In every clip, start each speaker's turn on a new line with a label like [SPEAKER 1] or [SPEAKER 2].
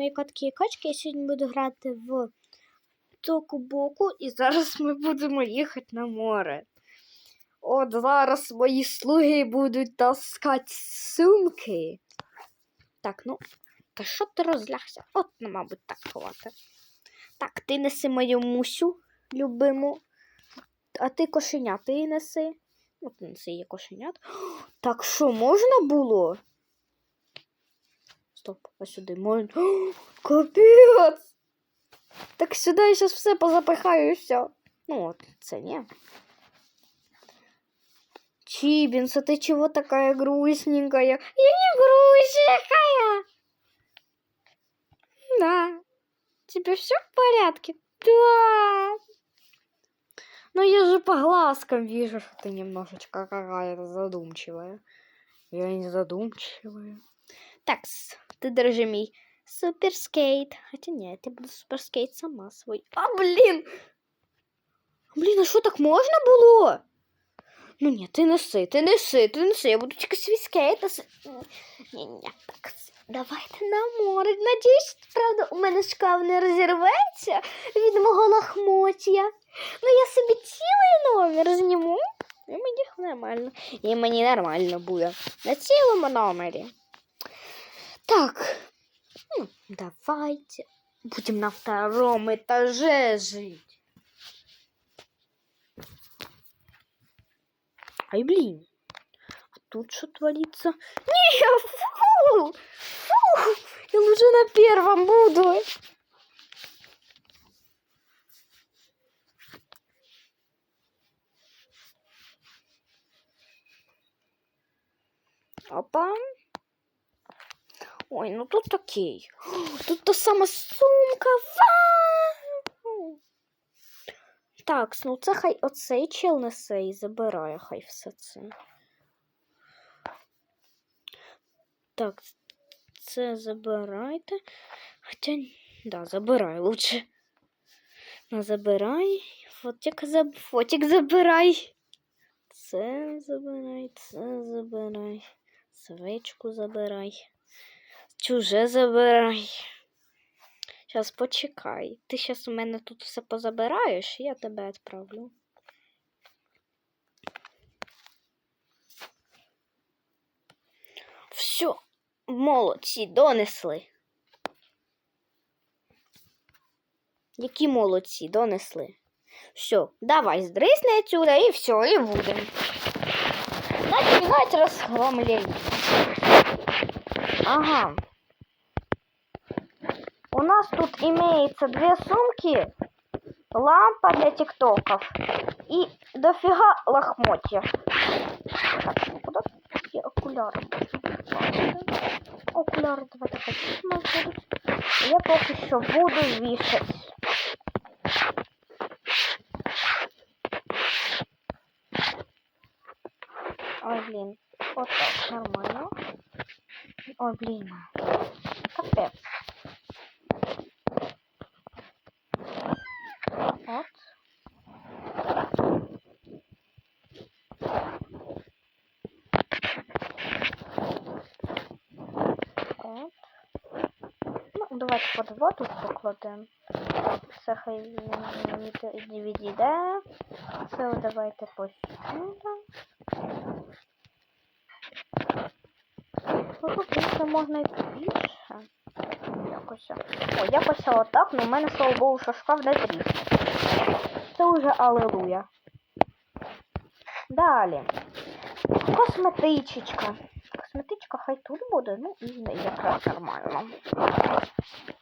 [SPEAKER 1] мої котки і качки. Я сьогодні буду грати в Току-боку, і зараз ми будемо їхати на море. От зараз мої слуги будуть таскати сумки. Так, ну, та що ти розлягся? От, ну, мабуть, так ховати. Так, ти неси мою мусю, любиму. А ти кошенят ти неси. От неси є кошенят. Так що, можна було? Стоп, а сюди можна. О, Капець! Так сюди я зараз все позапихаю і все. Ну от, це ні. Чибинс, а ты чего такая грустненькая? Я не грустненькая. Да. Тебе все в порядке? Да. Но я же по глазкам вижу, что ты немножечко какая-то задумчивая. Я не задумчивая. Так, ты держи мій суперскейт. Хотя нет, я буду суперскейт сама свой. А, блин! Блин, а що так можна було? Ну ні, ти неси, ти неси, ти неси. Я буду тільки свій скейт неси. Ні, ні, так. Давайте на море. Надіюсь, правда, у мене шкаф не розірветься від мого лахмотія. Ну я собі цілий номер зніму. І мені нормально. І мені нормально буде. На цілому номері. Так. Ну, давайте. Будем на втором этаже жить. Ай, блин. А тут что творится? Не, фу! Фу! Я лучше на первом буду. Опа. Ой, ну тут окей. Тут та сама сумка. Так, ну це хай оцей чел несе і забирає хай все це. Так, це забирайте. Хоча, да, забирай лучше. На забирай. Фотик, заб... Фотик забирай. Це забирай, це забирай. Свечку забирай. Чуже забирай. Зараз почекай. Ти зараз у мене тут все позабираєш, і я тебе відправлю. Все, молодці, донесли. Які молодці, донесли. Все, давай, здрисни отсюда і все, і будемо. Начинать розхламлення. Ага. У нас тут имеется две сумки, лампа для тиктоков и дофига лохмотья. Так, ну куда я окуляры? Окуляры у нас. Я поки що буду вішать. Ой, блин. Вот так, нормально. Ой, блин. Капец. От. От. Ну, под воду покладемо. Це хай не відійде. Це давайте посюди. Ну, тут більше можна і більше. Якось. О, якось отак, ну в мене, слава Богу, що шкаф не тріс. Це вже алелуя. Далі. Косметичечка. Косметичка хай тут буде, ну і якраз нормально.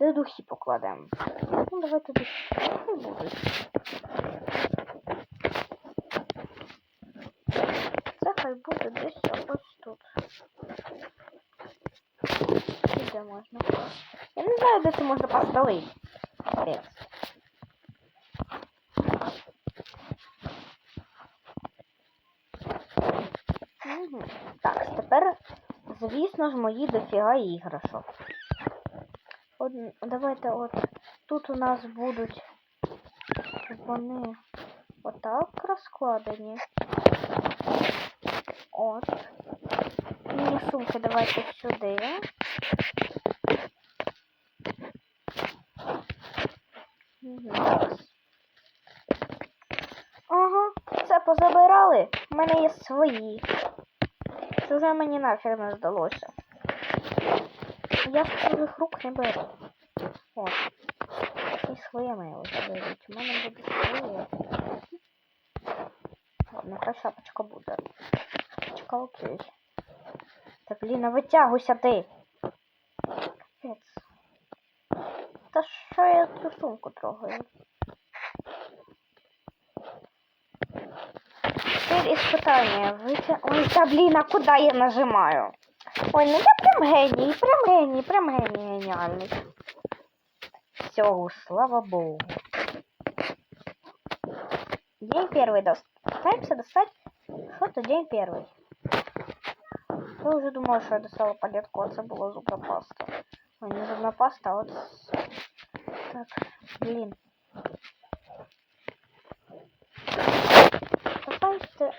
[SPEAKER 1] Де духи покладемо. Ну, давайте духи хай будуть. Це хай буде десь ось тут. І Де? Я не знаю, де це можна поставити. Капець. Так, тепер, звісно ж, мої дофіга іграшок. От, давайте от тут у нас будуть вони отак розкладені. От. Міні сумки давайте сюди. Ага, це позабирали. У мене є свої. Чуже мені нафіг не здалося. Я з чужих рук не беру. От. І своє мило заберіть. У мене буде своє. Ладно, хай шапочка буде. Шапочка окей. Та блін, а витягуйся ти. Капець. Та що я цю сумку трогаю? Теперь испытание. Вытя... Ой, да блин, а куда я нажимаю? Ой, ну я прям гений, прям гений, прям гений гениальный. Все, слава богу. День первый дост... Пытаемся достать. Что-то день первый. Я уже думала, что я достала палетку, а це була зубна паста. Ой, не зубна паста, а от... Так, блин. Давайте...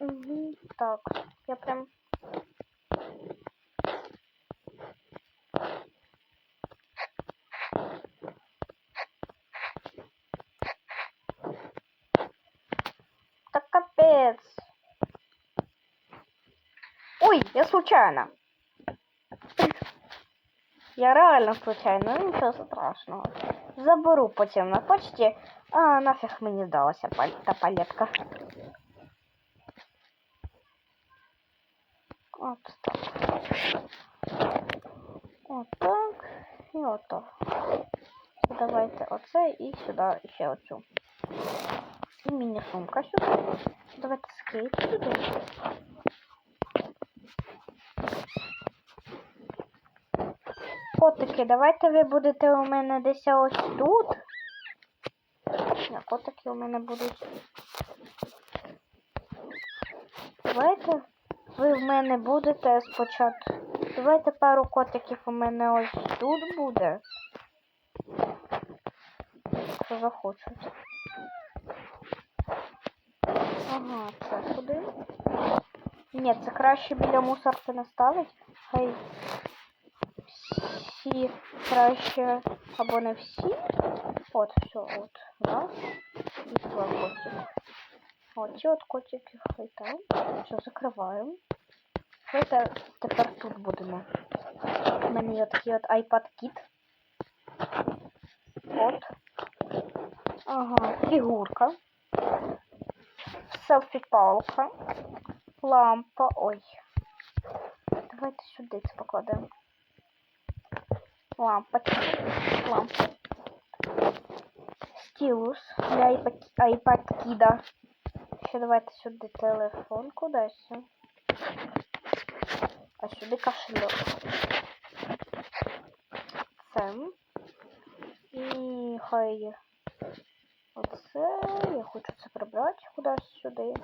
[SPEAKER 1] Угу, так, я прям... Так капец. Ой, я случайно. Я реально случайно, ну нічого страшного. Заберу потім на почті. А, нафіг мені здалася паль... та палетка. От так. От так. І от так. Давайте оце і сюди ще оцю. І міні-сумка сюди. Давайте скейт сюди. Котики, давайте ви будете у мене десь ось тут. Ні, котики у мене будуть. Давайте ви в мене будете спочатку. Давайте пару котиків у мене ось тут буде. Що захочуть. Ага, це куди? Ні, це краще біля мусорки не ставить. Хай всі краще або не всі. От, все, от. Раз. І два котики. От ці от котики хай там. Все, закриваємо. Давайте тепер тут будемо. У мене є такий от iPad Kit. От. Ага, фігурка. Селфі-палка. Лампа. Ой. Давайте сюди це покладемо. Лампочка. Лампа. Стилус для iPad, iPad кіда. Ще давайте сюди телефон кудись. А сюди кошельок. Це. І хай. Оце. Я хочу це прибрати кудись сюди.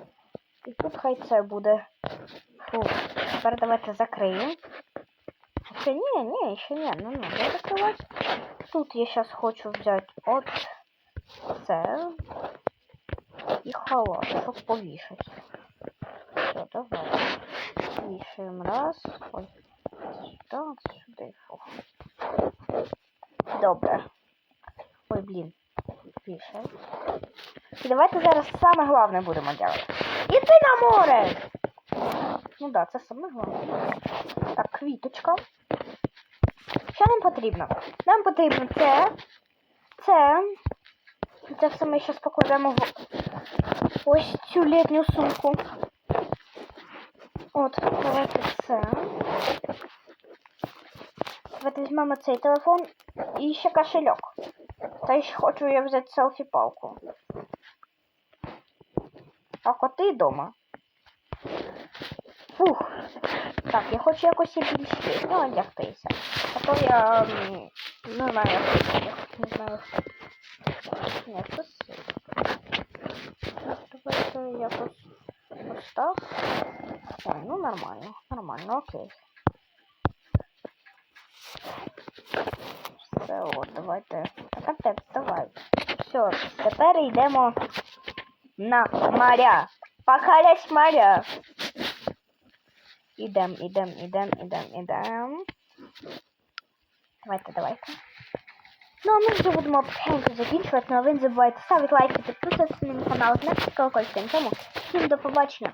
[SPEAKER 1] І тут хай це буде. Фу. Тепер давайте закриємо. Ще ні, ні, ще ні, не надо закривати. Тут я зараз хочу взяти от це і халат, щоб повішати. Все, давай. Вішаємо раз. Ой. Сюди, сюди. Фух. Добре. Ой, блін. Вішаємо. І давайте зараз саме головне будемо робити. Іди на море! Ну да, це саме головне. Так, квіточка. Що нам потрібно? Нам потрібно це. Це. Це все ми зараз покладемо в ось цю літню сумку. От, давайте це. Давайте візьмемо цей телефон і ще кошельок. Та ще хочу я взяти селфі-палку. А коти вдома. Фух. Так, я хочу якось і більш ну, одягтися. А то я не знаю, як не знаю. Ні, це. Давайте якось ось так. Ой, ну нормально, нормально, окей. Все, от, давайте. Капець, давай. Все, тепер йдемо на моря. Пахалясь моря. Ідем, ідем, ідем, ідем, ідем. Давайте, давайте.
[SPEAKER 2] Ну а ми вже будемо потихеньку закінчувати. Ну а ви не забувайте ставити лайки, підписуватися на мій канал, знаєте колокольчик. Тому всім до побачення.